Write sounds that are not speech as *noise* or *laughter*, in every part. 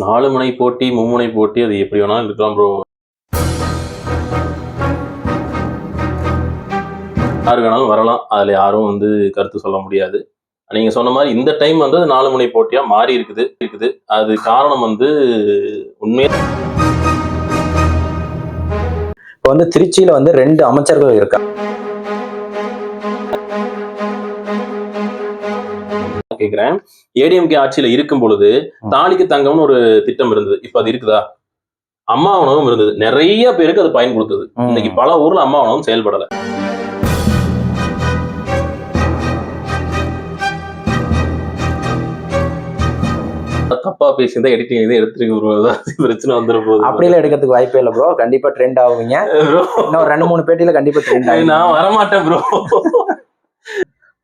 நாலு முனை போட்டி மும்முனை போட்டி அது எப்படி வேணாலும் இருக்கலாம் ப்ரோ யாரு வேணாலும் வரலாம். அதுல யாரும் வந்து கருத்து சொல்ல முடியாது. நீங்க சொன்ன மாதிரி இந்த டைம் வந்து அது நாலு முனை போட்டியா மாறி இருக்குது இருக்குது. அது காரணம் வந்து உண்மையாக இப்போ வந்து திருச்சியில் வந்து ரெண்டு அமைச்சர்கள் இருக்காங்க. கேக்குறேன். ஏடிஎம்கே ஆட்சியில இருக்கும் பொழுது தாலிக்கு தங்கம்னு ஒரு திட்டம் இருந்தது. இப்ப அது இருக்குதா? அம்மா உணவும் இருந்தது. நிறைய பேருக்கு அது பயன் கொடுத்தது. இன்னைக்கு பல ஊர்ல அம்மா உணவும் செயல்படல. தப்பா பேசியிருந்தா எடிட்டிங் எதுவும் எடுத்துருக்கு. அதான் பிரச்சனை வந்துடும் போகுது அப்படிலாம் எடுக்கிறதுக்கு வாய்ப்பே இல்லை ப்ரோ கண்டிப்பா ட்ரெண்ட் ஆகுவீங்க. *laughs* இன்னும் ரெண்டு மூணு பேட்டியில கண்டிப்பா ட்ரெண்ட் ஆகும் நான் வரமாட்டேன் ப்ரோ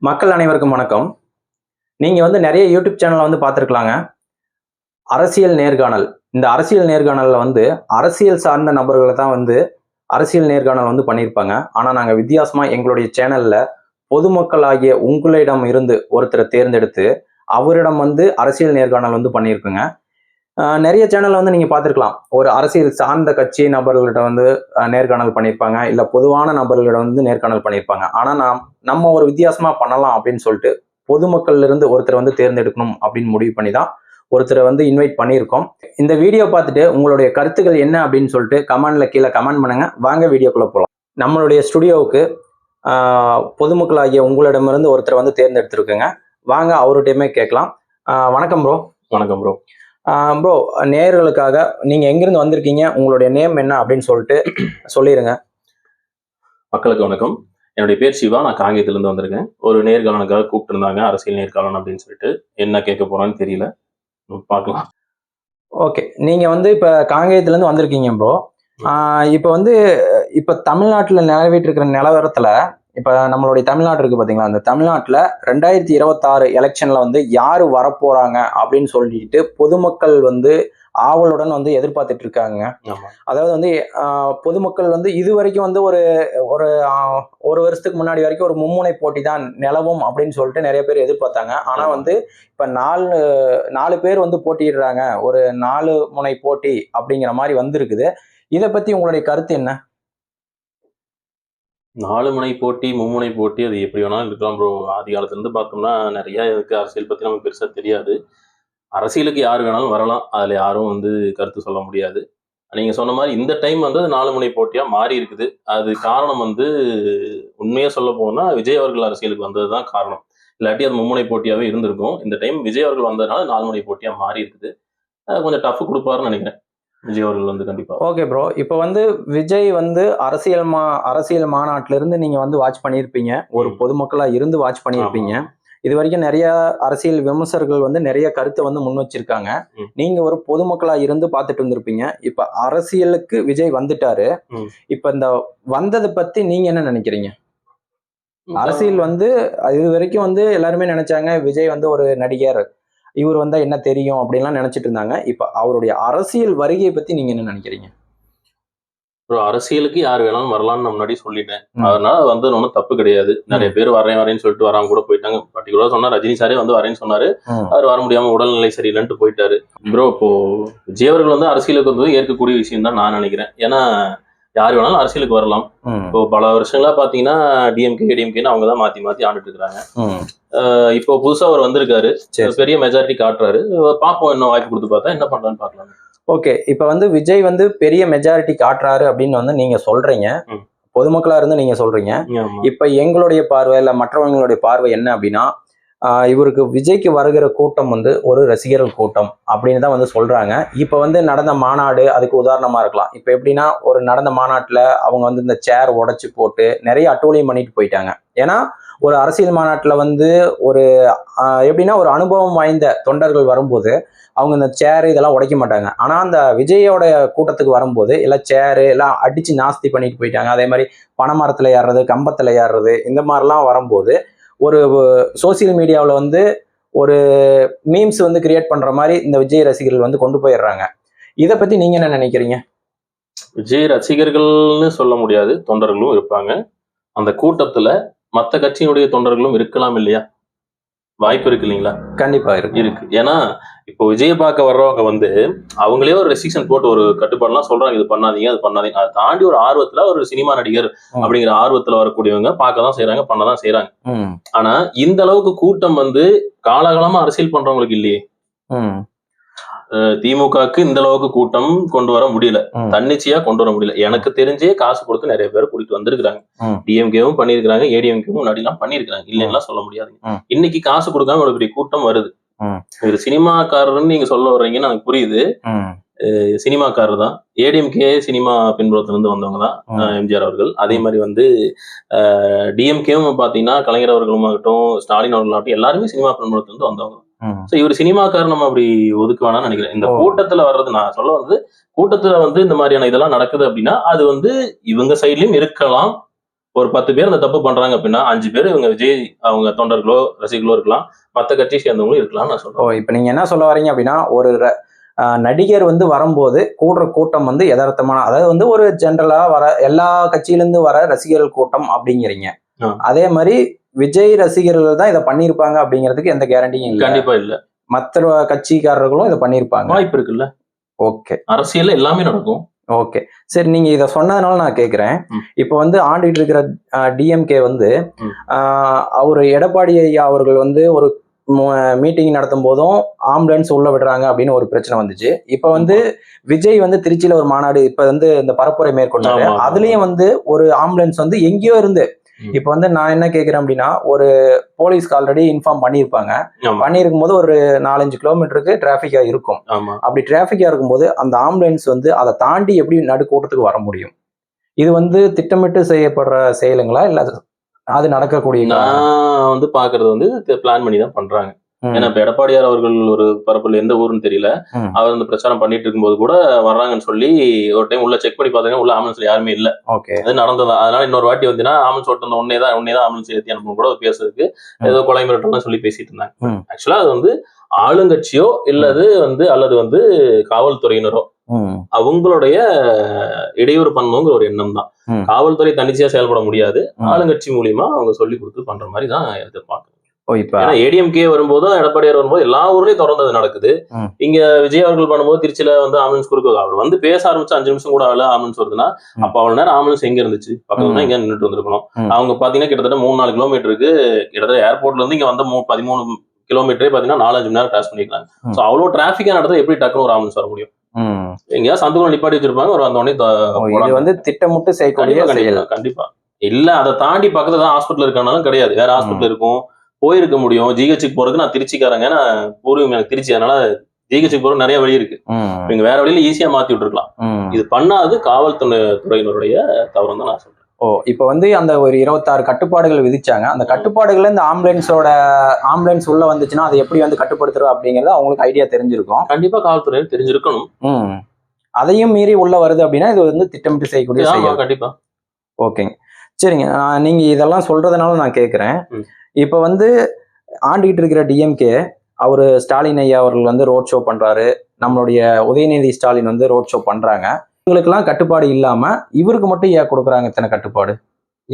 மக்கள் அனைவருக்கும் வணக்கம். நீங்கள் வந்து நிறைய யூடியூப் சேனலை வந்து பார்த்துருக்கலாங்க. அரசியல் நேர்காணல். இந்த அரசியல் நேர்காணலில் வந்து அரசியல் சார்ந்த நபர்களை தான் வந்து அரசியல் நேர்காணல் வந்து பண்ணியிருப்பாங்க. ஆனால் நாங்கள் வித்தியாசமாக எங்களுடைய சேனலில் பொதுமக்களாகிய உங்களிடம் இருந்து ஒருத்தரை தேர்ந்தெடுத்து அவரிடம் வந்து அரசியல் நேர்காணல் வந்து பண்ணியிருக்குங்க. நிறைய சேனலில் வந்து நீங்கள் பார்த்துருக்கலாம். ஒரு அரசியல் சார்ந்த கட்சி நபர்கள்ட்ட வந்து நேர்காணல் பண்ணியிருப்பாங்க. இல்லை பொதுவான நபர்களிடம் வந்து நேர்காணல் பண்ணியிருப்பாங்க. ஆனால் நாம் நம்ம ஒரு வித்தியாசமாக பண்ணலாம் அப்படின்னு சொல்லிட்டு பொதுமக்கள்ல இருந்து ஒருத்தரை வந்து தேர்ந்தெடுக்கணும் அப்படின்னு முடிவு பண்ணி தான் ஒருத்தரை வந்து இன்வைட் பண்ணியிருக்கோம். இந்த வீடியோ பார்த்துட்டு உங்களுடைய கருத்துக்கள் என்ன அப்படின்னு சொல்லிட்டு கமெண்ட்ல கீழே கமெண்ட் பண்ணுங்க. வாங்க வீடியோக்குள்ள போகலாம் நம்மளுடைய ஸ்டுடியோவுக்கு பொதுமக்களாகிய உங்களிடமிருந்து ஒருத்தரை வந்து தேர்ந்தெடுத்திருக்குங்க. வாங்க அவர்கிட்டயுமே கேட்கலாம். வணக்கம் ப்ரோ வணக்கம் ப்ரோ ப்ரோ நேயர்களுக்காக நீங்க எங்கிருந்து வந்திருக்கீங்க? உங்களுடைய நேம் என்ன அப்படின்னு சொல்லிட்டு சொல்லிடுங்க மக்களுக்கு வணக்கம். என்னுடைய பேர் சிவா நான் காங்கேயத்துல இருந்து வந்திருக்கேன். ஒரு நேர்காணலுக்காக கூப்பிட்டுருந்தாங்க அரசியல் நேர்காணல் அப்படின்னு சொல்லிட்டு. என்ன கேட்க போறான்னு தெரியல. பார்க்கலாம். ஓகே. நீங்க வந்து இப்போ காங்கேயத்துல இருந்து வந்திருக்கீங்க ப்ரோ இப்போ வந்து இப்போ தமிழ்நாட்டுல நிலவிட்டு இருக்கிற நிலவரத்துல இப்ப நம்மளுடைய தமிழ்நாடு இருக்கு பாத்தீங்களா? அந்த தமிழ்நாட்டுல ரெண்டாயிரத்தி இருபத்தாறு எலெக்ஷன்ல வந்து யாரு வரப்போறாங்க அப்படின்னு சொல்லிட்டு பொதுமக்கள் வந்து ஆவலுடன் வந்து எதிர்பார்த்துட்டு இருக்காங்க அதாவது வந்து பொதுமக்கள் வந்து இது வரைக்கும் வந்து ஒரு ஒரு ஒரு வருஷத்துக்கு முன்னாடி வரைக்கும் ஒரு மும்முனை போட்டி தான் நிலவும் அப்படின்னு சொல்லிட்டு நிறைய பேர் எதிர்பார்த்தாங்க. ஆனா. வந்து இப்ப நாலு நாலு பேர் வந்து போட்டியிடுறாங்க. ஒரு நாலு முனை போட்டி அப்படிங்கிற மாதிரி வந்திருக்குது. இதை பத்தி உங்களுடைய கருத்து என்ன? நாலு முனை போட்டி மும்முனை போட்டி அது எப்படி வேணாலும் இருக்கலாம் ப்ரோ ஆதி காலத்துல இருந்து பார்த்தோம்னா நிறைய இருக்கு. அரசியல் பத்தி நமக்கு பெருசா தெரியாது. அரசியலுக்கு யார் வேணாலும் வரலாம். அதுல யாரும் வந்து கருத்து சொல்ல முடியாது. நீங்க சொன்ன மாதிரி இந்த டைம் வந்து அது நாலு முனை போட்டியா மாறி இருக்குது. அது காரணம் வந்து உண்மையா சொல்ல போனா விஜய் அவர்கள் அரசியலுக்கு வந்ததுதான் காரணம். இல்லாட்டி அது மும்முனை போட்டியாவே இருந்திருக்கும். இந்த டைம் விஜய் அவர்கள் வந்ததுனால நாலு முனை போட்டியா மாறி இருக்குது. கொஞ்சம் டஃப் கொடுப்பாருன்னு நினைக்கிறேன். விஜய் அவர்கள் வந்து கண்டிப்பா. ஓகே ப்ரோ இப்போ வந்து விஜய் வந்து அரசியல் மா அரசியல் மாநாட்டில இருந்து நீங்க வந்து வாட்ச் பண்ணியிருப்பீங்க. ஒரு ம். பொதுமக்களா இருந்து வாட்ச் பண்ணியிருப்பீங்க. இது வரைக்கும் நிறைய அரசியல் விமர்சகர்கள் வந்து நிறைய கருத்தை வந்து முன் வச்சிருக்காங்க. நீங்க ஒரு பொதுமக்களா இருந்து பார்த்துட்டு இருந்திருப்பீங்க இப்ப அரசியலுக்கு விஜய் வந்துட்டாரு. இப்ப இந்த வந்ததை பத்தி நீங்க என்ன நினைக்கிறீங்க? அரசியல் வந்து இது வரைக்கும் வந்து எல்லாருமே நினைச்சாங்க விஜய் வந்து ஒரு நடிகர் இவர் வந்தா என்ன தெரியும் அப்படின்லாம் நினைச்சிட்டு இருந்தாங்க. இப்ப அவருடைய அரசியல் வருகையை பத்தி நீங்க என்ன நினைக்கிறீங்க? ப்ரோ அரசியலுக்கு யார் வேணாலும் வரலாம்னு நான் முன்னாடி சொல்லிட்டேன். அதனால அது வந்து ஒன்றும் தப்பு கிடையாது. நிறைய பேர் வரேன் வரேன்னு சொல்லிட்டு வராம கூட போயிட்டாங்க. பர்டிகுலரா சொன்னா ரஜினி சாரே வந்து வரேன்னு சொன்னாரு. அவர் வர முடியாம உடல்நிலை சரியில்லைன்ட்டு போயிட்டாரு. ப்ரோ இப்போ விஜய் அவர்கள் வந்து அரசியலுக்கு வந்து ஏற்கக்கூடிய விஷயம் தான் நான் நினைக்கிறேன். ஏன்னா யார் வேணாலும் அரசியலுக்கு வரலாம். இப்போ பல வருஷங்களா பாத்தீங்கன்னா டிஎம்கே ஏடிஎம்கேன்னு அவங்க தான் மாத்தி மாத்தி ஆண்டுட்டு இருக்காங்க. அஹ் இப்போ புதுசா அவர் வந்திருக்காரு. பெரிய மெஜாரிட்டி காட்டுறாரு. பாப்போம் என்ன வாய்ப்பு கொடுத்து பார்த்தா என்ன பண்றான்னு பார்க்கலாம் ஓகே இப்ப வந்து விஜய் வந்து பெரிய மெஜாரிட்டி காட்டுறாரு அப்படின்னு வந்து நீங்க சொல்றீங்க. பொதுமக்களா இருந்து நீங்க சொல்றீங்க. இப்ப எங்களுடைய பார்வை இல்ல மற்றவங்களுடைய பார்வை என்ன அப்படின்னா இவருக்கு விஜய்க்கு வருகிற கூட்டம் வந்து ஒரு ரசிகர்கள் கூட்டம் அப்படின்னு தான் வந்து சொல்கிறாங்க இப்போ வந்து நடந்த மாநாடு அதுக்கு உதாரணமாக இருக்கலாம். இப்போ எப்படின்னா ஒரு நடந்த மாநாட்டில் அவங்க வந்து இந்த சேர் உடச்சி போட்டு நிறைய அட்டூழியம் பண்ணிட்டு போயிட்டாங்க. ஏன்னா ஒரு அரசியல் மாநாட்டில் வந்து ஒரு எப்படின்னா ஒரு அனுபவம் வாய்ந்த தொண்டர்கள் வரும்போது அவங்க இந்த சேர் இதெல்லாம் உடைக்க மாட்டாங்க. ஆனால் அந்த விஜயோட கூட்டத்துக்கு வரும்போது எல்லாம் சேரு எல்லாம் அடித்து நாஸ்தி பண்ணிட்டு போயிட்டாங்க. அதே மாதிரி பனைமரத்துல ஏறுறது கம்பத்தில் ஏறுறது இந்த மாதிரிலாம் வரும்போது ஒரு சோசியல் மீடியாவில் வந்து ஒரு மீம்ஸ் வந்து கிரியேட் பண்ற மாதிரி இந்த விஜய் ரசிகர்கள் வந்து கொண்டு போயிடுறாங்க. இதை பத்தி நீங்க என்ன நினைக்கிறீங்க? விஜய் ரசிகர்கள்னு சொல்ல முடியாது. தொண்டர்களும் இருப்பாங்க. அந்த கூட்டத்துல மத்த கட்சியினுடைய தொண்டர்களும் இருக்கலாம் இல்லையா? வாய்ப்பு இருக்கு இல்லைங்களா? கண்டிப்பா இருக்கு. இருக்கு. ஏன்னா இப்போ விஜய பார்க்க வர்றவங்க வந்து அவங்களே ஒரு ரெஸ்ட்ரிக்ஷன் போட்டு ஒரு கட்டுப்பாடுலாம் சொல்றாங்க இது பண்ணாதீங்க அது பண்ணாதீங்க. அதை தாண்டி ஒரு ஆர்வத்துல ஒரு சினிமா நடிகர். அப்படிங்கிற ஆர்வத்துல வரக்கூடியவங்க பார்க்க தான் செய்யறாங்க பண்ணதான் செய்யறாங்க ஆனா இந்த அளவுக்கு கூட்டம் வந்து காலகாலமா அரசியல் பண்றவங்களுக்கு இல்லையே. திமுகவுக்கு இந்த அளவுக்கு கூட்டம் கொண்டு வர முடியல. தன்னிச்சையா கொண்டு வர முடியல. எனக்கு தெரிஞ்சே காசு கொடுத்து நிறைய பேர் கூட்டிட்டு வந்திருக்காங்க. டிஎம்கேவும் பண்ணிருக்காங்க ஏடிஎம்கேவும் முன்னாடி எல்லாம் பண்ணிருக்காங்க இல்லைன்னா சொல்ல முடியாதுங்க. ம். இன்னைக்கு காசு கொடுக்காம ஒரு பெரிய கூட்டம் வருது. இது சினிமாக்காரர்னு நீங்க சொல்ல வர்றீங்கன்னு எனக்கு புரியுது. சினிமாக்காரர் தான் ஏடிஎம்கே சினிமா பின்புலத்துல இருந்து வந்தவங்க தான் எம்ஜிஆர் அவர்கள். அதே மாதிரி வந்து டிஎம்கேவும் பாத்தீங்கன்னா கலைஞர் அவர்களும் ஆகட்டும் ஸ்டாலின் அவர்களாகட்டும் எல்லாருமே சினிமா பின்புலத்துல இருந்து வந்தவங்க சோ இவர் சினிமாக்காரர் நம்ம அப்படி ஒதுக்க வேணாம்னு நினைக்கிறேன். இந்த. கூட்டத்துல வர்றது நான் சொல்ல வந்து கூட்டத்துல வந்து இந்த மாதிரியான இதெல்லாம் நடக்குது அப்படின்னா அது வந்து இவங்க சைட்லயும் இருக்கலாம். ஒரு பத்து பேர் அந்த தப்பு பண்றாங்க அப்படின்னா அஞ்சு பேர் இவங்க விஜய் அவங்க தொண்டர்களோ ரசிகர்களோ இருக்கலாம். மத்த கட்சி சேர்ந்தவங்களும் இருக்கலாம் நான் சொல்றேன். இப்போ நீங்க என்ன சொல்ல வரீங்க அப்படின்னா ஒரு நடிகர் வந்து வரும்போது கூடுற கூட்டம் வந்து யதார்த்தமான அதாவது வந்து ஒரு ஜென்ரலா வர எல்லா கட்சியிலிருந்து வர ரசிகர்கள் கூட்டம் அப்படிங்கிறீங்க. அதே மாதிரி விஜய் ரசிகர்கள் தான் இதை பண்ணியிருப்பாங்க அப்படிங்கிறதுக்கு எந்த கேரண்டியும் இல்லை. கண்டிப்பா இல்ல. மற்ற கட்சிக்காரர்களும் இதை பண்ணியிருப்பாங்க. வாய்ப்பு இருக்குல்ல. ஓகே. அரசியல்ல எல்லாமே நடக்கும். ஓகே சரி நீங்க இதை சொன்னதுனால நான் கேட்குறேன். இப்போ வந்து ஆண்டிட்டு இருக்கிற டிஎம்கே வந்து. அவர் எடப்பாடி ஐயா அவர்கள் வந்து ஒரு மீட்டிங் நடத்தும் போதும் ஆம்புலன்ஸ் உள்ள விடுறாங்க அப்படின்னு ஒரு பிரச்சனை வந்துச்சு இப்போ வந்து விஜய் வந்து திருச்சியில ஒரு மாநாடு இப்ப வந்து இந்த பரப்புரை மேற்கொண்டாரு ஆமா. அதுலயும் வந்து ஒரு ஆம்புலன்ஸ் வந்து எங்கேயோ இருந்து. இப்போ வந்து நான் என்ன கேட்கிறேன் அப்படின்னா ஒரு போலீஸ்க்கு ஆல்ரெடி இன்ஃபார்ம் பண்ணியிருப்பாங்க. பண்ணியிருக்கும் போது ஒரு நாலஞ்சு கிலோமீட்டருக்கு டிராஃபிக்கா இருக்கும். அப்படி டிராஃபிக்கா இருக்கும்போது அந்த ஆம்புலன்ஸ் வந்து அதை தாண்டி எப்படி நடுக்கூட்டத்துக்கு வர முடியும்? இது வந்து திட்டமிட்டு செய்யப்படுற செயலுங்களா? இல்ல அது- நடக்கக்கூடிய நான் வந்து பாக்குறது வந்து பிளான் பண்ணி தான் பண்றாங்க. ஏன்னா இப்ப எடப்பாடியார் அவர்கள் ஒரு பரப்புல எந்த ஊருன்னு தெரியல. அவர் அந்த பிரச்சாரம் பண்ணிட்டு இருக்கும்போது கூட வர்றாங்கன்னு சொல்லி ஒரு டைம் உள்ள செக் பண்ணி பார்த்தாங்க உள்ள ஆம்புலன்ஸ்ல யாருமே இல்ல. ஓகே. அது நடந்ததா? அதனால இன்னொரு வாட்டி வந்துன்னா ஆம்புலன்ஸ் ஓட்டு வந்த உடனே தான் உடனே தான் ஆம்புலன்ஸ் ஏற்றி அனுப்பணும் கூட பேசுறதுக்கு ஏதோ கொலை மிரட்டலாம் சொல்லி பேசிட்டு இருந்தாங்க. ஆக்சுவலா அது வந்து ஆளுங்கட்சியோ இல்லது வந்து அல்லது வந்து காவல்துறையினரோ. அவங்களுடைய இடையூறு பண்ணணுங்கிற ஒரு எண்ணம் தான். காவல்துறை தனிச்சையா செயல்பட முடியாது. ஆளுங்கட்சி மூலியமா அவங்க சொல்லி கொடுத்து பண்ற மாதிரி தான் எதிர்பார்க்கணும் ஏன்னா ஏடிஎம்கே வரும்போதும் எடப்பாடியார் வரும்போது எல்லா ஊர்லயும் தொடர்ந்து அது நடக்குது. இங்க விஜய் அவர்கள் பண்ணும்போது திருச்சியில வந்து ஆம்புலன்ஸ் கொடுக்க அவர் வந்து பேச ஆரம்பிச்சு அஞ்சு நிமிஷம் கூட ஆகல ஆம்புலன்ஸ் வருதுன்னா. அப்ப அவ்வளவு நேரம் ஆம்புலன்ஸ் எங்க இருந்துச்சு? பக்கத்துல இங்க நின்றுட்டு வந்திருக்கணும். அவங்க பாத்தீங்கன்னா கிட்டத்தட்ட மூணு நாலு கிலோமீட்டருக்கு கிட்டத்தட்ட ஏர்போர்ட்ல இருந்து இங்க வந்த பதிமூணு கிலோமீட்டரே பாத்தீங்கன்னா நாலஞ்சு மணி நேரம் கிராஸ் பண்ணிருக்காங்க ம். சோ அவ்வளவு டிராபிக்கா நடந்தது எப்படி டக்குனு ஒரு ஆம்புலன்ஸ் வர முடியும்? எங்கேயாவது சந்துக்குள்ள நிப்பாட்டி வச்சிருப்பாங்க ஒரு வந்த உடனே. வந்து திட்டமிட்டு செய்யக்கூடிய கண்டிப்பா இல்ல அதை தாண்டி பக்கத்துல தான் ஹாஸ்பிட்டல் இருக்கனாலும் கிடையாது. வேற ஹாஸ்பிட்டல் இருக்கும். போயிருக்க முடியும். ஜிஹெச்சுக்கு போறதுக்கு நான் திருச்சிக்காரங்க. நான் பூர்வீகம் எனக்கு திருச்சி. அதனால ஜிஹெச்சுக்கு போறது நிறைய வழி இருக்கு. நீங்க வேற வழியில ஈஸியா மாத்தி விட்டுருக்கலாம். இது பண்ணாது காவல்துறை துறையினருடைய தவறு தான் நான் சொல்றேன். ஓ இப்போ வந்து அந்த ஒரு இருபத்தாறு கட்டுப்பாடுகள் விதிச்சாங்க. அந்த கட்டுப்பாடுகள்ல இந்த ஆம்புலன்ஸோட ஆம்புலன்ஸ் உள்ள வந்துச்சுன்னா அதை எப்படி வந்து கட்டுப்படுத்துறோம் அப்படிங்கறது அவங்களுக்கு ஐடியா தெரிஞ்சிருக்கும். கண்டிப்பா காவல்துறையினர் தெரிஞ்சிருக்கணும். அதையும் மீறி உள்ள வருது அப்படின்னா இது வந்து திட்டமிட்டு செய்யக்கூடிய கண்டிப்பா. ஓகேங்க. சரிங்க. நான் நீங்க இதெல்லாம் சொல்றதுனால நான் கேட்குறேன். இப்போ வந்து ஆண்டிகிட்டு இருக்கிற டிஎம்கே அவர் ஸ்டாலின் ஐயா அவர்கள் வந்து ரோட் ஷோ பண்றாரு. நம்மளுடைய உதயநிதி ஸ்டாலின் வந்து ரோட் ஷோ பண்றாங்க. இவங்களுக்கெல்லாம் கட்டுப்பாடு இல்லாம இவருக்கு மட்டும் ஏன் கொடுக்குறாங்க இத்தனை கட்டுப்பாடு?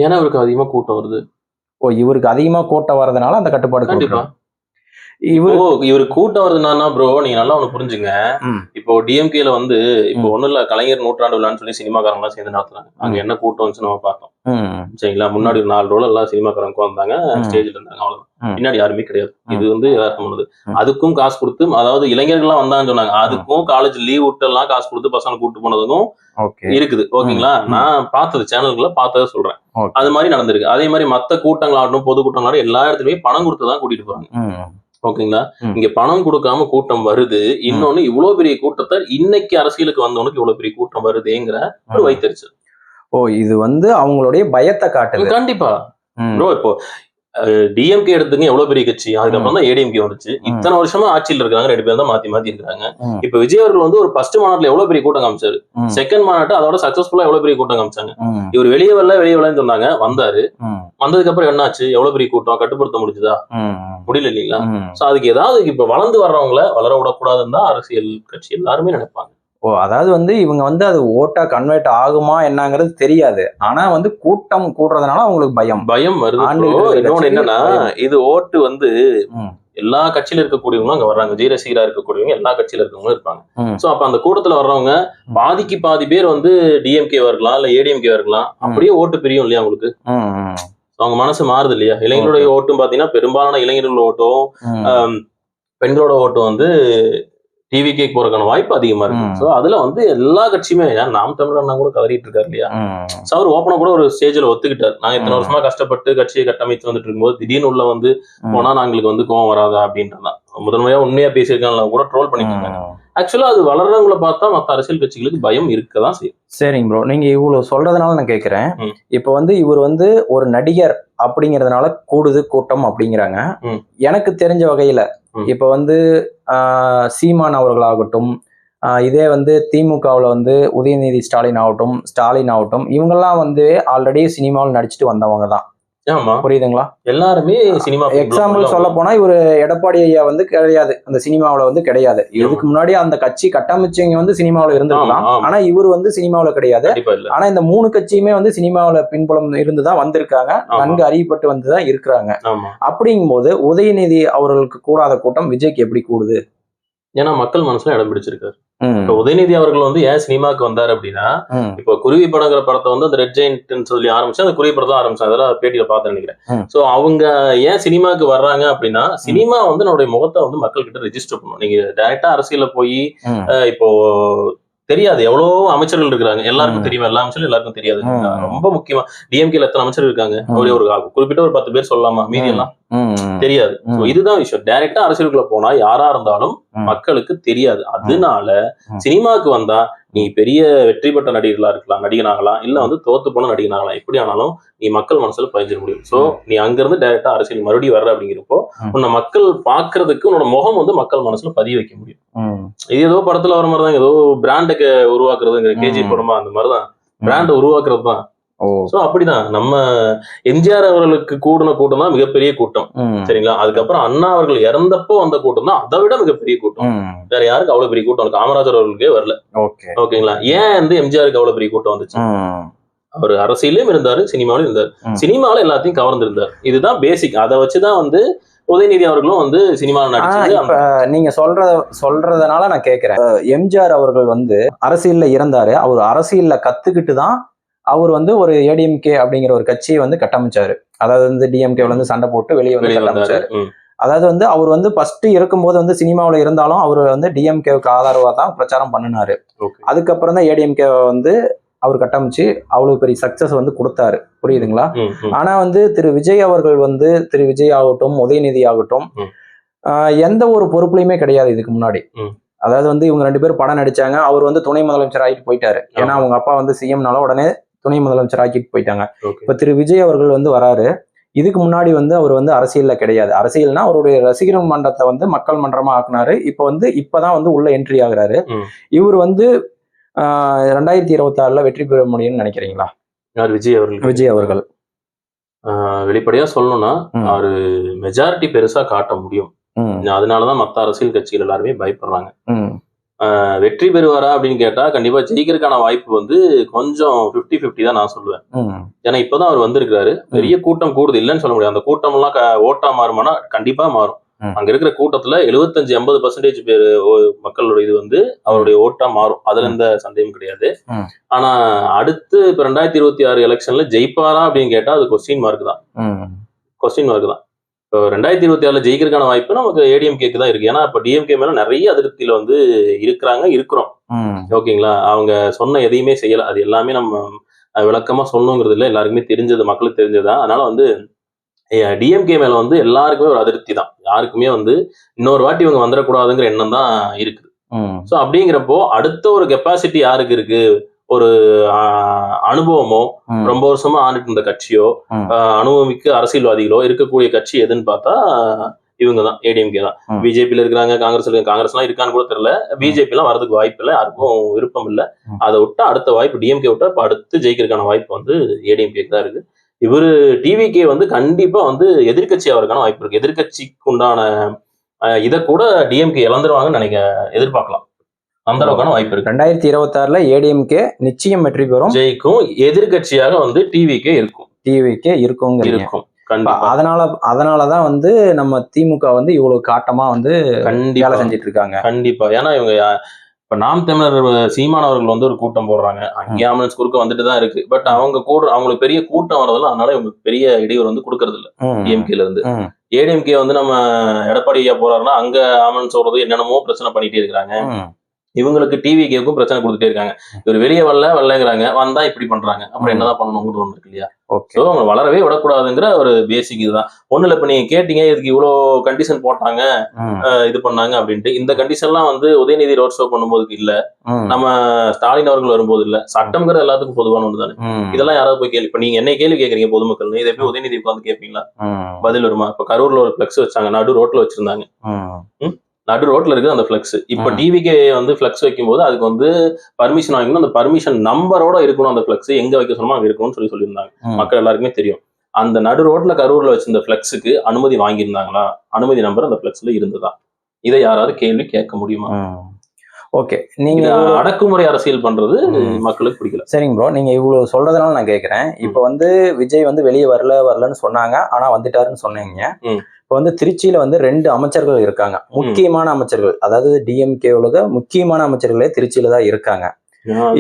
ஏன்னா அவருக்கு அதிகமா கூட்டம் வருது. ஓ இவருக்கு அதிகமா கூட்டம் வரதுனால அந்த கட்டுப்பாடு கண்டிப்பா. இவரு இவருக்கு கூட்டம் வருதுன்னா ப்ரோ நீங்க நல்லா ஒண்ணு புரிஞ்சுங்க. இப்போ டிஎம்கேல வந்து இப்போ ம். ஒண்ணும் இல்ல கலைஞர் நூற்றாண்டு விழான்னு சொல்லி சினிமாக்காரங்க எல்லாம் சேர்ந்து நடத்துறாங்க. அங்க. என்ன கூட்டம் வந்துச்சு நம்ம பார்த்தோம் சரிங்களா? முன்னாடி ஒரு நாலு ரோல எல்லாம் சினிமாக்காரங்க வந்தாங்க. ஸ்டேஜ்ல இருந்தாங்க அவ்வளவுதான். ம். பின்னாடி யாருமே கிடையாது. இது வந்து யதார்த்தமானது. அதுக்கும் காசு கொடுத்து அதாவது இளைஞர்கள்லாம் வந்தாங்கன்னு சொன்னாங்க. அதுக்கும் காலேஜ் லீவ் விட்டு எல்லாம் காசு கொடுத்து பசங்க கூட்டு போனதுக்கும் இருக்குது. ஓகேங்களா. நான் பார்த்தது சேனல்களை பார்த்ததை சொல்றேன். அது மாதிரி நடந்திருக்கு. அதே மாதிரி மத்த கூட்டங்களாகட்டும் பொது கூட்டங்களாகட்டும் எல்லா இடத்துலயுமே பணம் கொடுத்து தான் கூட்டிட்டு போறாங்க. ஓகேங்களா. இங்க பணம் கொடுக்காம கூட்டம் வருது இன்னொன்னு இவ்வளவு பெரிய கூட்டத்தை இன்னைக்கு அரசியலுக்கு வந்தவனுக்கு இவ்வளவு பெரிய கூட்டம் வருதுங்கிற ஒரு. வைத்தறிச்சல் ஓ இது வந்து அவங்களுடைய பயத்தை காட்டுது கண்டிப்பா. ப்ரோ இப்போ டிஎம்கே எடுத்துங்க எவ்வளவு பெரிய கட்சி அதுக்கப்புறம் தான் ஏடிஎம்கே வந்துச்சு இத்தனை வருஷமா ஆட்சியில் இருக்காங்க ரெண்டு பேரும் தான் மாத்தி மாத்தி இருக்காங்க. இப்ப விஜய் அவர்கள் வந்து ஒரு ஃபர்ஸ்ட் மாநாட்டுல எவ்வளவு பெரிய கூட்டம் காமிச்சாரு. செகண்ட் மாநாட்டு அதோட சக்சஸ்ஃபுல்லா எவ்வளவு பெரிய கூட்டம் காமிச்சாங்க. இவர் வெளியே வரல வெளியே வரலன்னு சொன்னாங்க வந்தாரு. வந்ததுக்கு அப்புறம் என்னாச்சு எவ்வளவு பெரிய கூட்டம் கட்டுப்படுத்த முடிஞ்சுதா. முடியல இல்லைங்களா. சோ அதுக்கு ஏதாவது இப்ப வளர்ந்து வர்றவங்கள வளர விடக்கூடாதுன்னு தான் அரசியல் கட்சி எல்லாருமே நினைப்பாங்க ஓ அதாவது வந்து இவங்க வந்து அது ஓட்டா கன்வெர்ட் ஆகுமா என்னங்கிறது தெரியாது. ஆனா வந்து கூட்டம் கூடுறதுனால அவங்களுக்கு பயம். பயம் வருது. கட்சிக்கு என்னன்னா. இது ஓட்டு வந்து. எல்லா கட்சியில இருக்கக்கூடியவங்களும் அங்க வர்றாங்க. விஜய் ரசிகரா இருக்கக்கூடியவங்க எல்லா கட்சியில இருக்கவங்களும் இருப்பாங்க. சோ அப்ப அந்த கூட்டத்துல வர்றவங்க பாதிக்கு பாதி பேர் வந்து டிஎம்கே இருக்கலாம் இல்ல ஏடிஎம்கே இருக்கலாம். அப்படியே ஓட்டு பிரியும் இல்லையா ம், அவங்க மனசு மாறுது இல்லையா? இளைஞருடைய ஓட்டும் பாத்தீங்கன்னா பெரும்பாலான இளைஞர்களோட ஓட்டும் பெண்களோட ஓட்டும் வந்து டிவி கேக் போறதுக்கான வாய்ப்பு அதிகமா இருக்கு. சோ அதுல வந்து எல்லா கட்சியுமே நாம் தமிழர் அண்ணா கூட கதறிட்டு இருக்காரு இல்லையா. So அவர் ஓப்பனா கூட ஒரு ஸ்டேஜ்ல ஒத்துக்கிட்டார் நாங்க இத்தனை. வருஷமா கஷ்டப்பட்டு கட்சியை கட்டமைத்து வந்துட்டு இருக்கும்போது திடீர்னு உள்ள வந்து. போனா நாங்களுக்கு வந்து கோவம் வராதா அப்படின்றதான் முதன்மையா உண்மையா பேசியிருக்காங்க கூட ட்ரோல் ம். ஆக்சுவலா அது வளர்றவங்களை பார்த்தா மத்த அரசியல் கட்சிகளுக்கு பயம் இருக்கதான் செய்யும் சரிங்க ப்ரோ நீங்க இவ்வளவு சொல்றதுனால நான் கேக்குறேன் ம். இப்போ வந்து இவர் வந்து ஒரு நடிகர் அப்படிங்கறதுனால கூடுது கூட்டம் அப்படிங்கிறாங்க. எனக்கு தெரிஞ்ச வகையில. இப்போ வந்து சீமான் அவர்களாகட்டும் இதே வந்து திமுகவில் வந்து உதயநிதி ஸ்டாலின் ஆகட்டும் ஸ்டாலின் ஆகட்டும் இவங்கெல்லாம் வந்து ஆல்ரெடி சினிமாவில் நடிச்சுட்டு வந்தவங்க தான். புரியுதுங்களா? எல்லாருமே சினிமா எக்ஸாம்பிள் சொல்ல போனா இவரு எடப்பாடி ஐயா வந்து கிடையாது. அந்த சினிமாவுல வந்து கிடையாது. இதுக்கு முன்னாடி அந்த கட்சி கட்டமைச்சவங்க வந்து சினிமாவுல இருந்திருக்கலாம். ஆனா இவர் வந்து சினிமாவுல கிடையாது. ஆனா இந்த மூணு கட்சியுமே வந்து சினிமாவுல பின்புலம் இருந்துதான் வந்திருக்காங்க. நன்கு அறியப்பட்டு வந்துதான் இருக்கிறாங்க. ஆமா. அப்படிங்கும்போது உதயநிதி அவர்களுக்கு கூடாத கூட்டம் விஜய்க்கு எப்படி கூடுது? ஏன்னா மக்கள் மனசுல இடம் பிடிச்சிருக்காரு. இப்ப உதயநிதி அவர்கள் வந்து ஏன் சினிமாக்கு வந்தாரு அப்படின்னா இப்போ குருவி படங்கிற படத்தை வந்து அந்த ரெட் ஜெயின்ட்னு சொல்லி ஆரம்பிச்சு அந்த குருவி படத்தை ஆரம்பிச்சு அதெல்லாம் பேட்டியில பார்த்து ம். நினைக்கிறேன் சோ அவங்க ஏன் சினிமாக்கு வர்றாங்க அப்படின்னா சினிமா வந்து நம்மளுடைய முகத்தை வந்து மக்கள் கிட்ட ரெஜிஸ்டர் பண்ணும் நீங்க டைரக்டா அரசியல்ல போய் இப்போ தெரியாது. எவ்வளவோ அமைச்சர்கள் இருக்காங்க எல்லாருக்கும். தெரியும்? எல்லா அமைச்சரும் எல்லாருக்கும் தெரியாது. ரொம்ப முக்கியமா. டிஎம்கேல எத்தனை அமைச்சர் இருக்காங்க. ஒரே ஒரு குறிப்பிட்ட ஒரு பத்து பேர் சொல்லலாமா? மீதி எல்லாம் தெரியாது. இதுதான் விஷயம். டைரக்டா அரசியலுக்குள்ள போனா யாரா இருந்தாலும். மக்களுக்கு தெரியாது. அதனால. சினிமாக்கு வந்தா நீ பெரிய வெற்றி பெற்ற நடிகர்களா இருக்கலாம் நடிகனாகலாம் இல்ல வந்து தோத்து போன நடிகனாகலாம் எப்படி ஆனாலும் நீ மக்கள் மனசுல பதிஞ்சிட முடியும் சோ. நீ அங்கிருந்து டைரக்டா அரசியல் மறுபடியும் வர்ற அப்படிங்கிறப்போ. உன்னை மக்கள் பாக்குறதுக்கு உன்னோட முகம் வந்து மக்கள் மனசுல பதிய வைக்க முடியும் இது ஏதோ படத்துல வர மாதிரி தான் ஏதோ பிராண்டுக்கு உருவாக்குறதுங்கிற கேஜி. படமா அந்த மாதிரிதான். பிராண்டை உருவாக்குறது தான் சோ அப்படிதான். நம்ம எம்ஜிஆர் அவர்களுக்கு கூடின கூட்டம் தான் மிகப்பெரிய கூட்டம். சரிங்களா? அதுக்கப்புறம் அண்ணா அவர்கள் இறந்தப்போ வந்த கூட்டம் தான் அதை விட மிகப்பெரிய கூட்டம். வேற யாருக்கு அவ்வளவு பெரிய கூட்டம் காமராஜர் அவர்களுக்கே வரல. ஓகே. ஓகேங்களா? ஏன் வந்து எம்ஜிஆருக்கு அவ்வளவு பெரிய கூட்டம் வந்துச்சு? அவர் அரசியலையும் இருந்தாரு சினிமாவிலும் இருந்தாரு. சினிமாவில எல்லாத்தையும் கவர்ந்திருந்தார். இதுதான் பேசிக் அதை வச்சுதான் வந்து உதயநிதி அவர்களும் வந்து சினிமாவில் இப்ப நீங்க சொல்ற சொல்றதுனால நான் கேக்குறேன். அஹ் எம்ஜிஆர் அவர்கள் வந்து அரசியல்ல இருந்தாரு அவர் அரசியல்ல கத்துக்கிட்டு தான் அவர் வந்து ஒரு ஏடிஎம்கே அப்படிங்கிற ஒரு கட்சியை வந்து கட்டமைச்சாரு அதாவது வந்து டிஎம்கேல இருந்து சண்டை போட்டு வெளியே வந்து கட்டமைச்சாரு. அதாவது வந்து அவர் வந்து ஃபர்ஸ்ட் இருக்கும்போது வந்து சினிமாவில் இருந்தாலும் அவர் வந்து டிஎம்கேவுக்கு ஆதரவா தான் பிரச்சாரம் பண்ணினாரு. அதுக்கப்புறம் தான் ஏடிஎம்கே வந்து அவர் கட்டமைச்சு அவ்வளவு பெரிய சக்சஸ் வந்து கொடுத்தாரு புரியுதுங்களா. ஆனா வந்து திரு விஜய் அவர்கள் வந்து திரு விஜய் ஆகட்டும் உதயநிதி ஆகட்டும் எந்த ஒரு பொறுப்புலையுமே கிடையாது இதுக்கு முன்னாடி. அதாவது வந்து இவங்க ரெண்டு பேரும் படம் நடிச்சாங்க அவர் வந்து துணை முதலமைச்சர் ஆகிட்டு போயிட்டாரு ஏன்னா. அவங்க அப்பா வந்து சிஎம்னால உடனே துணை முதலமைச்சர் ஆக்கிட்டு போயிட்டாங்க. இப்ப திரு விஜய் அவர்கள் வந்து வராரு. இதுக்கு முன்னாடி வந்து அவர் வந்து அரசியல்ல கிடையாது. அரசியல்னா அவருடைய ரசிகர் மன்றத்தை வந்து மக்கள் மன்றமா ஆக்குனாரு. இப்ப வந்து இப்பதான் வந்து உள்ள என்ட்ரி ஆகுறாரு. இவர் வந்து ஆஹ் ரெண்டாயிரத்தி இருபத்தி ஆறுல வெற்றி பெற முடியும்னு நினைக்கிறீங்களா? யார்? விஜய் அவர்கள். விஜய் அவர்கள். வெளிப்படையா சொல்லணும்னா. அவரு மெஜாரிட்டி பெருசா காட்ட முடியும். அதனாலதான் மத்த அரசியல் கட்சிகள் எல்லாருமே பயப்படுறாங்க. வெற்றி பெறுவாரா அப்படின்னு கேட்டா கண்டிப்பா ஜெயிக்கிறதுக்கான வாய்ப்பு வந்து கொஞ்சம் 50 50 தான் நான் சொல்லுவேன். ஏன்னா இப்பதான் அவர் வந்திருக்காரு பெரிய கூட்டம் கூடுது. இல்லைன்னு சொல்ல முடியாது. அந்த கூட்டம் எல்லாம் ஓட்டா மாறுமானா கண்டிப்பா மாறும். அங்க இருக்கிற கூட்டத்துல 75 எண்பது பர்சன்டேஜ் பேர் மக்களோட இது வந்து அவருடைய ஓட்டா மாறும். அதுல எந்த சந்தேகம் கிடையாது. ஆனா அடுத்து இப்ப ரெண்டாயிரத்தி இருபத்தி ஆறு எலெக்ஷன்ல ஜெயிப்பாரா அப்படின்னு கேட்டா அது கொஸ்டின் மார்க் தான். கொஸ்டின் மார்க் தான். இப்போ ரெண்டாயிரத்தி இருபத்தி ஆறுல ஜெயிக்கிறதுக்கான வாய்ப்பு நமக்கு ஏடிஎம்கேக்கு தான் இருக்கு. ஏன்னா இப்ப டிஎம்கே மேல நிறைய அதிருப்தியில வந்து இருக்கிறாங்க இருக்கிறோம். ஓகேங்களா? அவங்க சொன்ன எதையுமே செய்யல. அது எல்லாமே நம்ம விளக்கமா சொல்லணுங்கிறது இல்லை. எல்லாருக்குமே தெரிஞ்சது மக்களுக்கு தெரிஞ்சதுதான் அதனால வந்து டிஎம்கே மேல வந்து எல்லாருக்குமே ஒரு அதிருப்தி தான். யாருக்குமே வந்து இன்னொரு வாட்டி இவங்க வந்துடக்கூடாதுங்கிற எண்ணம் தான் இருக்குது. ஸோ அப்படிங்கிறப்போ அடுத்த ஒரு கெப்பாசிட்டி யாருக்கு இருக்கு? ஒரு அனுபவமோ ரொம்ப வருஷமா ஆண்டுட்டு இருந்த கட்சியோ அனுபவமிக்க அரசியல்வாதிகளோ இருக்கக்கூடிய கட்சி எதுன்னு பார்த்தா இவங்க தான். ஏடிஎம்கே தான். பிஜேபியில இருக்கிறாங்க காங்கிரஸ் இருக்காங்க காங்கிரஸ் எல்லாம் இருக்கான்னு கூட தெரியல. பிஜேபி எல்லாம் வரதுக்கு வாய்ப்பு இல்லை யாருக்கும் விருப்பம் இல்லை. அதை விட்டா அடுத்த வாய்ப்பு டிஎம்கே விட்டா இப்ப அடுத்து ஜெயிக்கிறதுக்கான வாய்ப்பு வந்து ஏடிஎம்கே தான் இருக்கு. இவரு டிவிகே வந்து கண்டிப்பா வந்து எதிர்க்கட்சி ஆகிறதுக்கான வாய்ப்பு இருக்கு. எதிர்க்கட்சிக்கு உண்டான இதை கூட டிஎம்கே இழந்துருவாங்கன்னு நினைக்க எதிர்பார்க்கலாம். அந்த அளவுக்கான வாய்ப்பு இருக்கு. ரெண்டாயிரத்தி இருபத்தி ஆறுல ஏடிஎம்கே நிச்சயம் வெற்றி பெறும். ஜெயிக்கும் எதிர்க்கட்சியாக வந்து டிவிக்கே இருக்கும். டிவிக்கே இருக்கும் கண்டிப்பா. அதனால அதனாலதான் வந்து நம்ம திமுக வந்து இவ்வளவு காட்டமா வந்து வேலை கண்டிப்பா. செஞ்சுட்டு இருக்காங்க கண்டிப்பா. ஏன்னா இவங்க இப்ப நாம் தமிழர் சீமான் அவர்கள் வந்து ஒரு கூட்டம் போடுறாங்க. அங்கே ஆம்புலன்ஸ் குறுக்க வந்துட்டு தான் இருக்கு. பட் அவங்க கூட அவங்களுக்கு பெரிய கூட்டம் வரதில்ல அதனால இவங்களுக்கு பெரிய இடையூறு வந்து கொடுக்கறது இல்ல டிஎம்கேல இருந்து. ஏடிஎம்கே வந்து நம்ம எடப்பாடி ஐயா போறாருன்னா அங்க ஆம்புலன்ஸ் ஓடுறது என்னென்னமோ பிரச்சனை பண்ணிட்டே இருக்கிறாங்க. இவங்களுக்கு டிவி கேக்கும் பிரச்சனை கொடுத்துட்டே இருக்காங்க. இவர் வெளியே வரல வரலங்கிறாங்க. வந்தா இப்படி பண்றாங்க. அப்புறம். என்னதான் ஒன்று இருக்கு இல்லையா? ஓகே. ஸோ அவங்க வளரவே விடக்கூடாதுங்கிற ஒரு பேசிக் இதுதான். ஒண்ணு இல்ல இப்ப நீங்க கேட்டீங்க இதுக்கு இவ்வளோ கண்டிஷன் போட்டாங்க இது பண்ணாங்க அப்படின்ட்டு. இந்த கண்டிஷன்லாம் வந்து உதயநிதி ரோட் ஷோ பண்ணும்போது இல்ல. நம்ம ஸ்டாலின் அவர்கள் வரும்போது இல்ல. சட்டம்ங்கிறது எல்லாத்துக்கும் பொதுவான ஒன்று தானே இதெல்லாம் யாராவது போய் கேள்வி இப்ப நீங்க என்ன கேள்வி கேக்குறீங்க பொதுமக்கள் இதை எப்படி உதயநிதி உட்காந்து கேட்பீங்களா ம், பதில் வருமா? இப்ப கரூர்ல ஒரு ஃபிளக்ஸ் வச்சாங்க. நடு ரோட்ல வச்சிருந்தாங்க. நடு ரோட்ல இருக்குது அந்த ஃபிளக்ஸ் இப்ப. டிவிக்கு வந்து ஃபிளக்ஸ் வைக்கும்போது அதுக்கு வந்து பர்மிஷன் வாங்கணும். அந்த பர்மிஷன் நம்பரோட இருக்கணும் அந்த ஃபிளக்ஸ் எங்க வைக்க சொன்னோமோ அங்க இருக்கணும்னு சொல்லி சொல்லியிருந்தாங்க. மக்கள் எல்லாருக்குமே தெரியும். அந்த நடு ரோட்ல கரூர்ல வச்சிருந்த ஃபிளக்ஸுக்கு அனுமதி வாங்கியிருந்தாங்களா? அனுமதி நம்பர் அந்த ஃபிளக்ஸ்ல இருந்ததா? இதை யாராவது கேள்வி கேட்க முடியுமா. ஓகே. நீங்க அடக்குமுறை அரசியல் பண்றது. மக்களுக்கு பிடிக்கல. சரிங்க ப்ரோ நீங்க இவ்வளவு சொல்றதுனால நான் கேக்குறேன் இப்போ வந்து விஜய் வந்து வெளியே வரல வரலன்னு சொன்னாங்க. ஆனா வந்துட்டாருன்னு சொன்னீங்க. இப்போ வந்து திருச்சியில வந்து ரெண்டு அமைச்சர்கள் இருக்காங்க. முக்கியமான அமைச்சர்கள். அதாவது டிஎம்கே உலக முக்கியமான அமைச்சர்களே திருச்சியில தான் இருக்காங்க.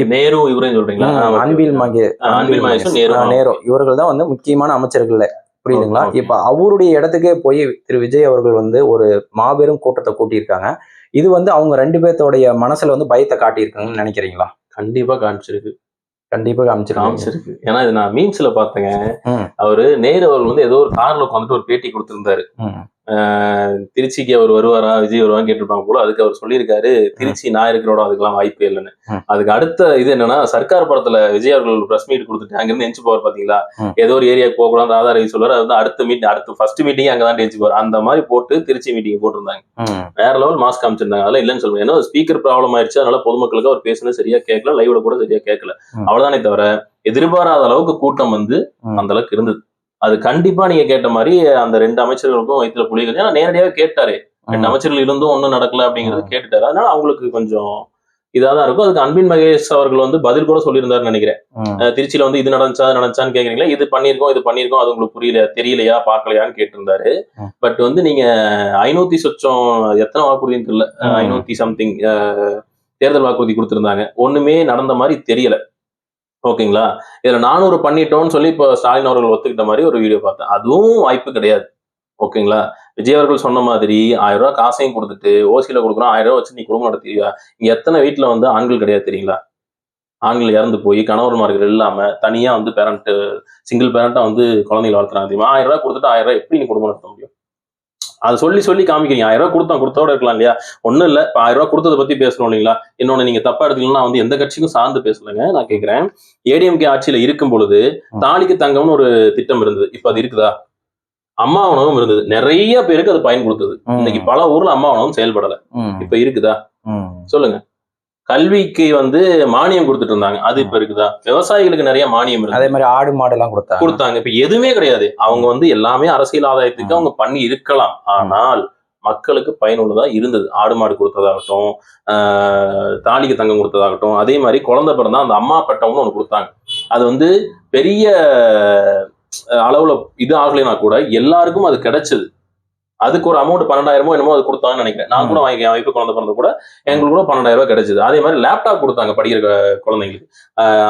நேரு இவரையும் சொல்றீங்களா. அன்பில் மகே ஆ, அன்பில் மகேஷும் நேரு. நேரு. இவர்கள் தான் வந்து முக்கியமான அமைச்சர்கள். புரியுதுங்களா. இப்ப அவருடைய இடத்துக்கே போய் திரு விஜய் அவர்கள் வந்து ஒரு மாபெரும் கூட்டத்தை கூட்டியிருக்காங்க. இது வந்து அவங்க ரெண்டு பேர்த்தோடைய மனசுல வந்து பயத்தை காட்டியிருக்காங்கன்னு நினைக்கிறீங்களா? கண்டிப்பா காமிச்சிருக்கு. கண்டிப்பா காமிச்சிருக்காங்க. காமிச்சிருக்கு. ஏன்னா இது நான் மீம்ஸ்ல பார்த்தேங்க. அவரு நேரு அவர்கள் வந்து ஏதோ ஒரு கார்ல உட்காந்துட்டு ஒரு பேட்டி கொடுத்திருந்தாரு. திருச்சிக்கு அவர் வருவாரா விஜய் வருவான்னு கேட்டிருப்பாங்க போல அதுக்கு அவர் சொல்லியிருக்காரு திருச்சி நான் இருக்கிறோட அதுக்கெல்லாம் வாய்ப்பே இல்லைன்னு. அதுக்கு அடுத்த இது என்னன்னா சர்க்கார் படத்துல விஜய் அவர்கள் பிரஸ் மீட் கொடுத்துட்டு அங்கிருந்து எஞ்சி போவார் பாத்தீங்களா. ஏதோ ஒரு ஏரியாக்கு போக கூடாது ராதா ரவி சொல்லுவார் அது வந்து அடுத்த மீட் அடுத்த ஃபர்ஸ்ட் மீட்டிங் அங்கதான் எஞ்சி போவார் அந்த மாதிரி போட்டு திருச்சி மீட்டிங் போட்டிருந்தாங்க. வேற லெவல் மாஸ்க் காமிச்சிருந்தாங்க அதெல்லாம் இல்லைன்னு சொல்லுவேன் ஏன்னா ஸ்பீக்கர் ப்ராப்ளம் ஆயிடுச்சு அதனால பொதுமக்களுக்கு அவர் பேசுனது சரியா கேட்கல லைவ்ல கூட சரியா கேட்கல. அவ்வளவுதானே தவிர எதிர்பாராத அளவுக்கு கூட்டம் வந்து. அந்த அளவுக்கு இருந்தது அது கண்டிப்பா நீங்க கேட்ட மாதிரி அந்த ரெண்டு அமைச்சர்களுக்கும் வயிற்றுல புலிகள் ஏன்னா நேரடியாவே கேட்டாரு. ரெண்டு. அமைச்சர்கள் இருந்தும் ஒண்ணும் நடக்கல அப்படிங்கறது கேட்டுட்டாரு. அதனால அவங்களுக்கு கொஞ்சம் இதாதான் இருக்கும். அதுக்கு அன்பின் மகேஷ் அவர்கள் வந்து பதில் கூட சொல்லியிருந்தாருன்னு நினைக்கிறேன். திருச்சியில வந்து இது நடந்துச்சா அது நடந்துச்சான்னு கேக்குறீங்களா? இது பண்ணிருக்கோம் இது பண்ணிருக்கோம் அது உங்களுக்கு புரியல தெரியலையா பார்க்கலையான்னு கேட்டிருந்தாரு. பட் வந்து நீங்க ஐநூத்தி சொச்சம் எத்தனை வாக்குறுதின்னு தெரியல. ஐநூத்தி சம்திங் தேர்தல் வாக்குறுதி கொடுத்திருந்தாங்க. ஒண்ணுமே நடந்த மாதிரி தெரியல. ஓகேங்களா? இதுல நானூறு பண்ணிட்டோம்னு சொல்லி இப்போ ஸ்டாலின் அவர்கள் ஒத்துக்கிட்ட மாதிரி ஒரு வீடியோ பார்த்தேன். அதுவும் வாய்ப்பு கிடையாது. ஓகேங்களா? விஜய் அவர்கள் சொன்ன மாதிரி ஆயிரம் ரூபாய் காசையும் கொடுத்துட்டு ஓசியில கொடுக்குறோம் ஆயிரம் ரூபாய் வச்சு நீ குடும்பம் நடத்துவியா இங்க எத்தனை வீட்டுல வந்து ஆண்கள் கிடையாது தெரியுங்களா? ஆண்கள் இறந்து போய் கணவர்மார்கள் இல்லாம தனியா வந்து பேரண்ட் சிங்கிள் பேரண்டா வந்து குழந்தைகள் வளர்த்துறாங்க தெரியுமா? ஆயிரம் ரூபாய் கொடுத்துட்டு ஆயிரம் ரூபாய் எப்படி நீ குடும்பம் நடத்த முடியும்? அது சொல்லி சொல்லி காமிக்கிறீங்க. ஆயிரம் ரூபாய் கொடுத்தா கொடுத்தோட இருக்கலாம் இல்லையா? ஒண்ணும் இல்ல. இப்ப ஆயிரம் ரூபாய் கொடுத்ததை பத்தி பேசணும் இல்லைங்களா? இன்னொன்னு நீங்க தப்பா எடுத்துக்கலாம் வந்து எந்த கட்சிக்கும் சார்ந்து பேசலங்க. நான் கேக்குறேன். ஏடிஎம்கே ஆட்சியில இருக்கும் பொழுது தாலிக்கு தங்கம்னு ஒரு திட்டம் இருந்தது. இப்ப அது இருக்குதா? அம்மா உணவும் இருந்தது. நிறைய பேருக்கு அது பயன் கொடுத்தது. இன்னைக்கு பல ஊர்ல அம்மா உணவும் செயல்படல. இப்ப இருக்குதா. சொல்லுங்க. கல்விக்கு வந்து மானியம் கொடுத்துட்டு இருந்தாங்க. அது இப்ப இருக்குதா? விவசாயிகளுக்கு நிறைய மானியம் இருக்கு. அதே மாதிரி ஆடு மாடு எல்லாம் கொடுத்தாங்க. கொடுத்தாங்க. இப்ப எதுவுமே கிடையாது. அவங்க வந்து எல்லாமே அரசியல் ஆதாயத்துக்கு அவங்க பண்ணி இருக்கலாம். ஆனால் மக்களுக்கு பயனுள்ளதா இருந்தது. ஆடு மாடு கொடுத்ததாகட்டும் தாலிக்கு தங்கம் கொடுத்ததாகட்டும் அதே மாதிரி குழந்தை பிறந்தா அந்த அம்மா பட்டம்னு ஒண்ணு கொடுத்தாங்க. அது வந்து பெரிய அளவுல இது ஆகலைன்னா கூட எல்லாருக்கும் அது கிடைச்சது. அதுக்கு ஒரு அமௌண்ட் பன்னெண்டாயிரமோ என்னமோ அது கொடுத்தாங்கன்னு நினைக்கிறேன். நான் கூட வாங்கிக்கிறேன் என் வைப்பு குழந்தை பிறந்த கூட எங்களுக்கு கூட பன்னெண்டாயிரம் ரூபாய் கிடைச்சது. அதே மாதிரி லேப்டாப் கொடுத்தாங்க படிக்கிற குழந்தைங்களுக்கு.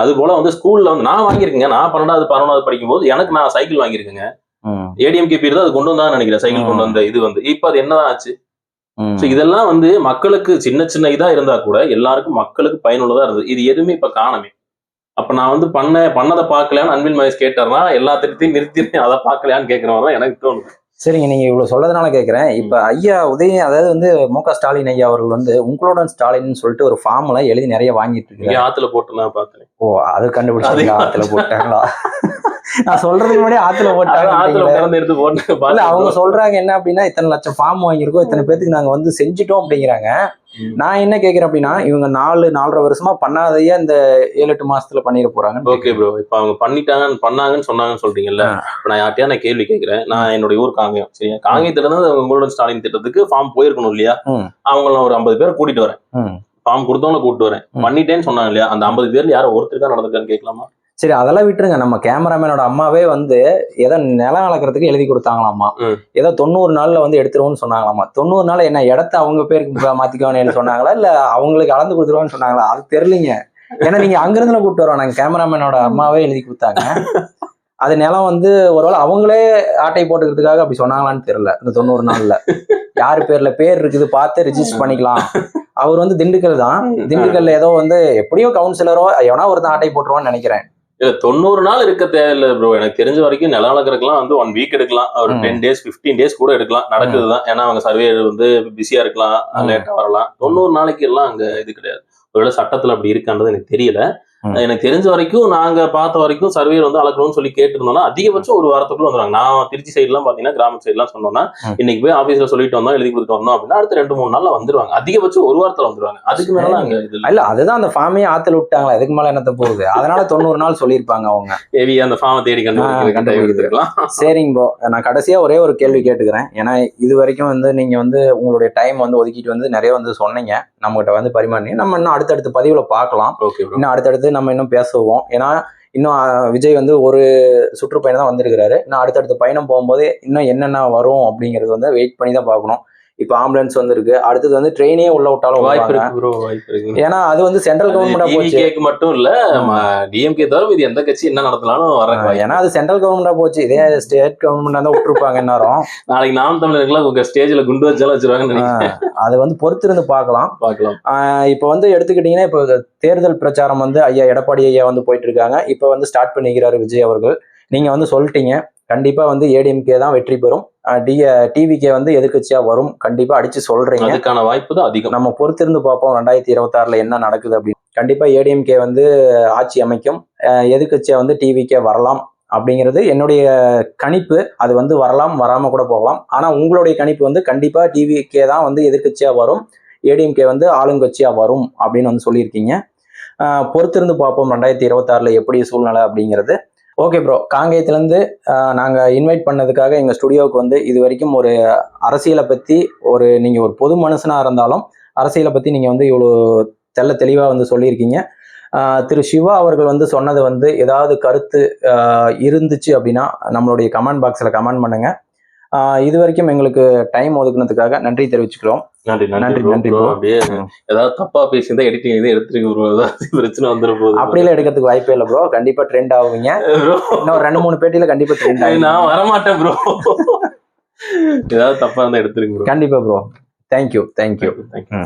அது போல வந்து ஸ்கூல்ல வந்து நான் வாங்கியிருக்கேங்க. நான் பன்னெண்டாவது பதினொன்றாவது படிக்கும்போது எனக்கு நான் சைக்கிள் வாங்கியிருக்கேங்க. ஏடிஎம்கே பீரியட் அது கொண்டு வந்தான்னு நினைக்கிறேன். சைக்கிள் கொண்டு வந்த இது வந்து. இப்போ அது என்னதான் ஆச்சு. ஸோ இதெல்லாம் வந்து மக்களுக்கு சின்ன சின்ன இதா இருந்தா கூட எல்லாருக்கும் மக்களுக்கு பயனுள்ளதா இருந்தது. இது எதுவுமே இப்ப காணமே. அப்ப நான் வந்து பண்ண பண்ணதை பார்க்கலையான்னு அன்பில் மகேஷ் கேட்டார்னா எல்லா திட்டத்தையும் நிறுத்தி அதை பார்க்கலையான்னு கேட்கிறவங்க எனக்கு தோணுது. சரிங்க நீங்க இவ்வளவு சொல்றதுனால கேக்குறேன். இப்ப ஐயா உதய அதாவது வந்து மு க ஸ்டாலின் ஐயா அவர்கள் வந்து உங்களுடன் ஸ்டாலின் சொல்லிட்டு ஒரு ஃபார்ம் எல்லாம் எழுதி நிறைய வாங்கிட்டு இருக்காங்க ஆத்துல போட்டு நான் பார்த்தேன் ஓ அது கண்டுபிடிச்சாங்க ஆத்துல போட்டாங்களா? நான் சொல்றதுக்கு முன்னாடி ஆத்துல போட்டாங்க ஆத்துல உட்கார்ந்து எடுத்து போட்டு அவங்க சொல்றாங்க என்ன அப்படின்னா இத்தனை லட்சம் ஃபார்ம் வாங்கியிருக்கோம் இத்தனை பேத்துக்கு நாங்க வந்து செஞ்சுட்டோம் அப்படிங்கிறாங்க. நான் என்ன கேக்குறேன் அப்படின்னா இவங்க நாலு நாலரை வருஷமா பண்ணாதையே இந்த ஏழு எட்டு மாசத்துல பண்ணிட போறாங்க. ஓகே ப்ரோ இப்ப அவங்க பண்ணிட்டாங்க பண்ணாங்கன்னு சொன்னாங்கன்னு சொல்றீங்கல்ல. இப்ப நான் யார்ட்டையா நான் கேள்வி கேட்கிறேன் நான் என்னுடைய ஊர் காங்கயம் சரியா காங்கயத்துல இருந்து உங்களோட ஸ்டாலின் திட்டத்துக்கு ஃபார்ம் போயிருக்கணும் இல்லையா. அவங்கள ஒரு ஐம்பது பேரை கூட்டிட்டு வரேன். ஃபார்ம் கொடுத்தவங்கள கூட்டிட்டு வரேன். பண்ணிட்டேன்னு சொன்னாங்க இல்லையா? அந்த ஐம்பது பேர்ல யாரோ ஒருத்தருக்கா நடந்திருக்கான்னு கேட்கலாமா? சரி அதெல்லாம் விட்டுருங்க. நம்ம கேமராமேனோட அம்மாவே வந்து ஏதோ நிலம் அளக்கிறதுக்கு எழுதி கொடுத்தாங்களாமா. ஏதோ தொண்ணூறு நாள்ல வந்து எடுத்துருவோம்னு சொன்னாங்களாமா. தொண்ணூறு நாள் என்ன இடத்த அவங்க பேருக்கு மாத்திக்கோன்னு சொன்னாங்களா? இல்ல அவங்களுக்கு அளந்து கொடுத்துருவோம்னு சொன்னாங்களா? அது தெரியலீங்க. ஏன்னா நீங்க அங்கிருந்து கூப்பிட்டு வரோம். நாங்க கேமராமேனோட அம்மாவே எழுதி கொடுத்தாங்க. அது நிலம் வந்து ஒருவேளை அவங்களே ஆட்டை போட்டுக்கிறதுக்காக அப்படி சொன்னாங்களான்னு தெரியல இந்த தொண்ணூறு நாள்ல. யார் பேர்ல பேர் இருக்குது பார்த்து ரிஜிஸ்டர் பண்ணிக்கலாம். அவர் வந்து திண்டுக்கல் தான். திண்டுக்கல்ல ஏதோ வந்து எப்படியோ கவுன்சிலரோ எவனா ஒருத்தன் ஆட்டை போட்டுருவான்னு நினைக்கிறேன். இல்ல தொண்ணூறு நாள் இருக்க தேவையில்ல ப்ரோ எனக்கு தெரிஞ்ச வரைக்கும் நிலம் அளக்கிறதுக்குலாம் வந்து ஒன் வீக் எடுக்கலாம். ஒரு. டென் டேஸ் 15 டேஸ் கூட எடுக்கலாம். நடக்குதுதான் ஏன்னா அவங்க சர்வே வந்து பிஸியா இருக்கலாம். லேட்டா வரலாம். தொண்ணூறு நாளைக்கு எல்லாம் அங்க இது கிடையாது. ஒருவேளை சட்டத்துல அப்படி இருக்கான்றது எனக்கு தெரியல. எனக்கு தெரிஞ்ச வரைக்கும் நாங்க பார்த்த வரைக்கும் சர்வேர் வந்து அளக்கணும்னு சொல்லி கேட்டிருந்தோம்னா அதிகபட்சம் ஒரு வாரத்துக்குள்ள வந்துருவாங்க. நான் திருச்சி சைட்லாம் பாத்தீங்கன்னா கிராம சைட்லாம் சொன்னோம்னா. இன்னைக்கு போய் ஆபீஸ்ல சொல்லிட்டு வந்தோம் எழுதி கொடுத்து வந்தோம் அப்படின்னா அடுத்த ரெண்டு மூணு நாள்ல வந்துருவாங்க. அதிகபட்சம் ஒரு வாரத்துல வந்துருவாங்க. அதுக்கு மேல அங்க இல்ல. அதுதான் அந்த ஃபார்மையே ஆத்துல விட்டாங்களா? இதுக்கு மேல என்னத்த போகுது அதனால தொண்ணூறு நாள் சொல்லியிருப்பாங்க அவங்க. ஹெவி அந்த ஃபார்மை தேடி. எடுத்துக்கலாம் சரிங்க ப்ரோ நான் கடைசியா ஒரே ஒரு கேள்வி கேட்டுக்கிறேன். ஏன்னா இது வரைக்கும் வந்து நீங்க வந்து உங்களுடைய டைம் வந்து ஒதுக்கிட்டு வந்து நிறைய வந்து சொன்னீங்க. நம்மகிட்ட வந்து பரிமாறி நம்ம இன்னும் அடுத்தடுத்த பதிவுல பார்க்கலாம். இன்னும் அடுத்தடுத்து நம்ம இன்னும் பேசுவோம். ஏன்னா இன்னும் விஜய் வந்து ஒரு சுற்றுப்பயணம் தான் வந்திருக்கிறாரு. இன்னும் அடுத்தடுத்த பயணம் போகும்போது இன்னும் என்னென்ன வரும் அப்படிங்கிறது வந்து வெயிட் பண்ணி தான் பார்க்கணும். இப்போ ஆம்புலன்ஸ் வந்திருக்கு. அடுத்தது வந்து ட்ரெயினே உள்ள விட்டாலும் வாய்ப்பு. இருக்கு ப்ரோ வாய்ப்பு இருக்கு. ஏன்னா அது வந்து சென்ட்ரல் கவர்மெண்டா போச்சு. டிவிகேக்கு மட்டும் இல்ல டிஎம்கே தவிர இது எந்த கட்சி என்ன நடத்தினாலும் வர ஏன்னா அது சென்ட்ரல் கவர்மெண்டா போச்சு. இதே ஸ்டேட் கவர்மெண்டா தான் விட்டுருப்பாங்க எல்லாரும். நாளைக்கு நாம் தமிழர்கள்லாம் உங்க ஸ்டேஜ்ல குண்டு வச்சாலும் நினைக்கிறேன். அது வந்து பொறுத்திருந்து பார்க்கலாம். பார்க்கலாம். இப்போ வந்து எடுத்துக்கிட்டீங்கன்னா இப்போ தேர்தல் பிரச்சாரம் வந்து ஐயா எடப்பாடி ஐயா வந்து போயிட்டு இருக்காங்க இப்போ வந்து ஸ்டார்ட் பண்ணிக்கிறாரு விஜய் அவர்கள். நீங்க வந்து சொல்லிட்டீங்க. கண்டிப்பா வந்து ஏடிஎம்கே தான் வெற்றி பெறும். டி டிவிகே வந்து எதிர்க்கட்சியா வரும். கண்டிப்பா அடிச்சு சொல்றீங்க. அதுக்கான வாய்ப்பு தான் அதிகம். நம்ம பொறுத்திருந்து பார்ப்போம் ரெண்டாயிரத்தி இருபத்தாறுல என்ன நடக்குது அப்படின்னு. கண்டிப்பா ஏடிஎம்கே வந்து ஆட்சி அமைக்கும். அஹ் எதிர்க்கட்சியா வந்து டிவிக்கே வரலாம் அப்படிங்கிறது என்னுடைய கணிப்பு. அது வந்து வரலாம் வராம கூட போகலாம். ஆனா உங்களுடைய கணிப்பு வந்து கண்டிப்பா டிவிக்கே தான் வந்து எதிர்க்கட்சியா வரும். ஏடிஎம்கே வந்து ஆளுங்கட்சியா வரும் அப்படின்னு வந்து சொல்லியிருக்கீங்க. பொறுத்திருந்து பார்ப்போம் ரெண்டாயிரத்தி இருபத்தாறுல எப்படி சூழ்நிலை அப்படிங்கிறது. ஓகே ப்ரோ காங்கேயத்துலேருந்து நாங்கள் இன்வைட் பண்ணதுக்காக எங்கள் ஸ்டுடியோவுக்கு வந்து இது வரைக்கும் ஒரு அரசியலை பற்றி ஒரு நீங்கள் ஒரு பொது மனுஷனாக இருந்தாலும் அரசியலை பற்றி நீங்கள் வந்து இவ்வளோ தெல்ல தெளிவாக வந்து சொல்லியிருக்கீங்க. திரு சிவா அவர்கள் வந்து சொன்னது வந்து ஏதாவது கருத்து இருந்துச்சு அப்படின்னா நம்மளுடைய கமெண்ட் பாக்ஸில் கமெண்ட் பண்ணுங்கள் இது வரைக்கும் எங்களுக்கு டைம் ஒதுக்குனதுக்காக நன்றி தெரிவிச்சுக்கிறோம். நன்றி நன்றி, நன்றி. அப்படியே. ஏதாவது தப்பா பேசியிருந்தா எடிட்டிங் இது எடுத்துருக்கு ப்ரோ ஏதாவது பிரச்சனை வந்துட போகுது அப்படிலாம் எடுக்கிறதுக்கு வாய்ப்பே இல்லை ப்ரோ கண்டிப்பாக ட்ரெண்ட் ஆகுவீங்க. Bro. இன்னும் ஒரு ரெண்டு மூணு பேட்டியில் கண்டிப்பாக ட்ரெண்ட் ஆகும் நான் வரமாட்டேன் ப்ரோ ஏதாவது தப்பா இருந்தா எடுத்துருக்கு ப்ரோ கண்டிப்பாக bro thank you thank you thank you